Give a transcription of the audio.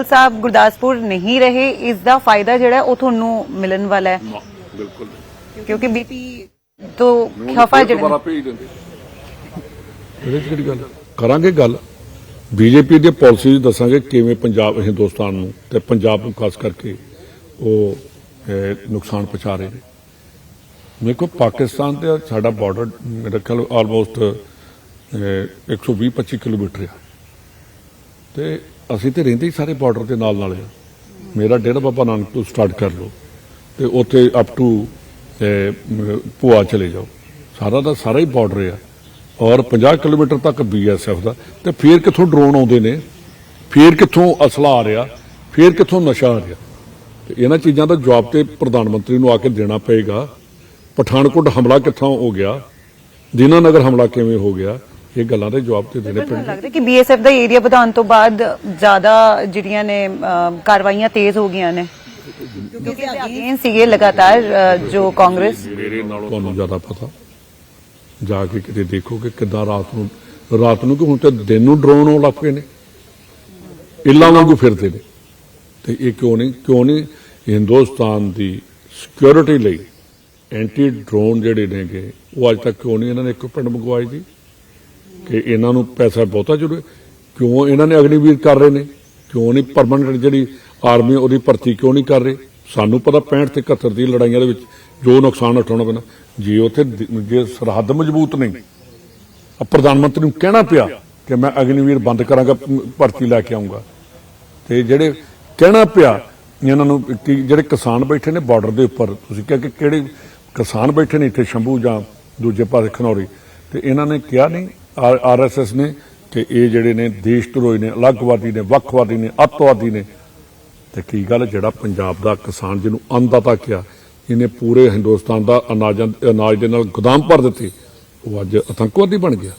ਬਾਦਲ ਸਾਹਿਬ ਗੁਰਦਾਸਪੁਰ ਨਹੀਂ ਰਹੇ ਇਸ ਦਾ ਫਾਇਦਾ ਜਿਹੜਾ ਉਹ ਤੁਹਾਨੂੰ ਮਿਲਣ ਵਾਲਾ ਹੈ। ਬਿਲਕੁਲ। ਕਿਉਂਕਿ ਬੀਪੀ ਤੋਂ ਖਫਾ ਜਿਹੜਾ ਦੁਬਾਰਾ ਭੇਜ ਦਿੰਦੇ। ਇਹਦੇ 'ਚ ਕਿਹੜੀ ਗੱਲ? ਕਰਾਂਗੇ ਗੱਲ। ਬੀਜੇਪੀ ਦੇ ਪਾਲਿਸੀ ਦੱਸਾਂਗੇ ਕਿਵੇਂ ਪੰਜਾਬ ਹਿੰਦੁਸਤਾਨ ਨੂੰ ਤੇ ਪੰਜਾਬ ਨੂੰ ਖਾਸ ਕਰਕੇ ਉਹ ਅਹ, ਨੁਕਸਾਨ ਪਹੁੰਚਾ ਰਹੇ ਨੇ। ਦੇਖੋ ਪਾਕਿਸਤਾਨ ਤੇ ਸਾਡਾ ਬਾਰਡਰ ਮੇਰਾ ਖਿਆਲ ਆਲਮੋਸਟ 120-25 ਕਿਲੋਮੀਟਰ ਆ। ਤੇ ਅਸੀਂ ਤੇ ਰਹਿੰਦੇ ਹੀ ਸਾਰੇ ਬਾਰਡਰ ਦੇ ਨਾਲ ਨਾਲ ਆ। ਮੇਰਾ ਡੇਰਾ ਬਾਬਾ ਨਾਨਕ ਤੋਂ ਸਟਾਰਟ ਕਰ ਲਓ ਤੇ ਉੱਥੇ ਅਪ ਟੂ ਭੂਆ ਚਲੇ ਜਾਓ। ਸਾਰਾ ਦਾ ਸਾਰਾ ਹੀ ਬਾਰਡਰ ਆ। ਔਰ 50 ਕਿਲੋਮੀਟਰ ਤੱਕ ਬੀਐਸਐਫ ਦਾ। ਤੇ ਫੇਰ ਕਿੱਥੋਂ ਡਰੋਨ ਆਉਂਦੇ ਨੇ? ਫੇਰ ਕਿੱਥੋਂ ਅਸਲਾ ਆ ਰਿਹਾ? ਫੇਰ ਕਿੱਥੋਂ ਨਸ਼ਾ ਆ ਰਿਹਾ? ਤੇ ਇਹਨਾਂ ਚੀਜ਼ਾਂ ਦਾ ਜਵਾਬ ਤੇ ਪ੍ਰਧਾਨ ਮੰਤਰੀ ਨੂੰ ਆ ਕੇ ਦੇਣਾ ਪਏਗਾ। ਪਠਾਨਕੋਟ ਹਮਲਾ ਕਿੱਥੋਂ ਹੋ ਗਿਆ? ਦੀਨਾਨਗਰ ਹਮਲਾ ਕਿਵੇਂ ਹੋ ਗਿਆ? ਇਹ ਗੱਲਾਂ ਦੇ ਜਵਾਬ ਤੇ ਦੇਣੇ ਪੈਣਗੇ। ਲੱਗਦਾ ਕਿ ਬੀਐਸਐਫ ਦਾ ਏਰੀਆ ਵਧਾਉਣ ਤੋਂ ਬਾਅਦ ਜ਼ਿਆਦਾ ਜਿਹੜੀਆਂ ਨੇ ਕਾਰਵਾਈਆਂ ਤੇਜ਼ ਹੋ ਗਈਆਂ ਨੇ। ਕਿਉਂਕਿ ਅਗੇਨ ਸੀਗੇ ਲਗਾਤਾਰ ਜੋ ਕਾਂਗਰਸ ਮੇਰੇ ਨਾਲੋਂ ਤੁਹਾਨੂੰ ਜ਼ਿਆਦਾ ਪਤਾ। ਜਾ ਕੇ ਕਿਤੇ ਦੇਖੋ ਕਿ ਕਿੱਦਾਂ ਰਾਤ ਨੂੰ ਰਾਤ ਨੂੰ ਕਿ ਹੁਣ ਤੇ ਦਿਨ ਨੂੰ ਡਰੋਨ ਆਉਣ ਲੱਗ ਪਏ ਨੇ। ਇੱਲਾਂ ਵਾਂਗੂ ਫਿਰਦੇ ਨੇ। ਤੇ ਇਹ ਕਿਉਂ ਨਹੀਂ ਕਿਉਂ ਨਹੀਂ ਹਿੰਦੁਸਤਾਨ ਦੀ ਸਿਕਿਉਰਿਟੀ ਲਈ ਐਂਟੀ ਡਰੋਨ ਜਿਹੜੇ ਨੇਗੇ ਉਹ ਅੱਜ ਤੱਕ ਕਿਉਂ ਨਹੀਂ ਇਹਨਾਂ ਨੇ ਇੱਕ ਪਿੰਡ ਮੰਗਵਾਏ ਜੀ? ਕਿ ਇਹਨਾਂ ਨੂੰ ਪੈਸਾ ਬਹੁਤਾ ਜ਼ਰੂਰ ਕਿਉਂ ਇਹਨਾਂ ਨੇ ਅਗਨੀਵੀਰ ਕਰ ਰਹੇ ਨੇ? ਕਿਉਂ ਨਹੀਂ ਪਰਮਨੈਂਟ ਜਿਹੜੀ ਆਰਮੀ ਉਹਦੀ ਭਰਤੀ ਕਿਉਂ ਨਹੀਂ ਕਰ ਰਹੇ? ਸਾਨੂੰ ਪਤਾ 65 ਤੇ 71 ਦੀ ਲੜਾਈਆਂ ਦੇ ਵਿੱਚ ਜੋ ਨੁਕਸਾਨ ਉਠਾਉਣਾ ਪੈਣਾ ਜੇ ਉੱਥੇ ਜੇ ਸਰਹੱਦ ਮਜ਼ਬੂਤ ਨਹੀਂ ਪ੍ਰਧਾਨ ਮੰਤਰੀ ਨੂੰ ਕਹਿਣਾ ਪਿਆ ਕਿ ਮੈਂ ਅਗਨੀਵੀਰ ਬੰਦ ਕਰਾਂਗਾ ਭਰਤੀ ਲੈ ਕੇ ਆਉਂਗਾ ਤੇ ਜਿਹੜੇ ਕਹਿਣਾ ਪਿਆ ਇਹਨਾਂ ਨੂੰ ਕਿ ਜਿਹੜੇ ਕਿਸਾਨ ਬੈਠੇ ਨੇ ਬਾਰਡਰ ਦੇ ਉੱਪਰ, ਤੁਸੀਂ ਕਿਹਾ ਕਿ ਕਿਹੜੇ ਕਿਸਾਨ ਬੈਠੇ ਨੇ ਇੱਥੇ ਸ਼ੰਭੂ ਜਾਂ ਦੂਜੇ ਪਾਸੇ ਖਨੌਰੀ, ਤੇ ਇਹਨਾਂ ਨੇ ਕਿਹਾ ਨਹੀਂ ਆਰਐਸਐਸ ਨੇ ਕਿ ਇਹ ਜਿਹੜੇ ਨੇ ਦੇਸ਼ ਧਰੋਹੀ ਨੇ, ਅਲੱਗਵਾਦੀ ਨੇ, ਵੱਖਵਾਦੀ ਨੇ, ਅੱਤਵਾਦੀ ਨੇ। ਤੇ ਕੀ ਗੱਲ ਜਿਹੜਾ ਪੰਜਾਬ ਦਾ ਕਿਸਾਨ ਜਿਹਨੂੰ ਅੰਨਦਾਤਾ ਕਿਹਾ, ਇਹਨੇ ਪੂਰੇ ਹਿੰਦੁਸਤਾਨ ਦਾ ਅਨਾਜ ਅਨਾਜ ਦੇ ਨਾਲ ਗੋਦਾਮ ਭਰ ਦਿੱਤੇ। ਉਹ ਅੱਜ ਆਤੰਕਵਾਦੀ ਬਣ ਗਿਆ।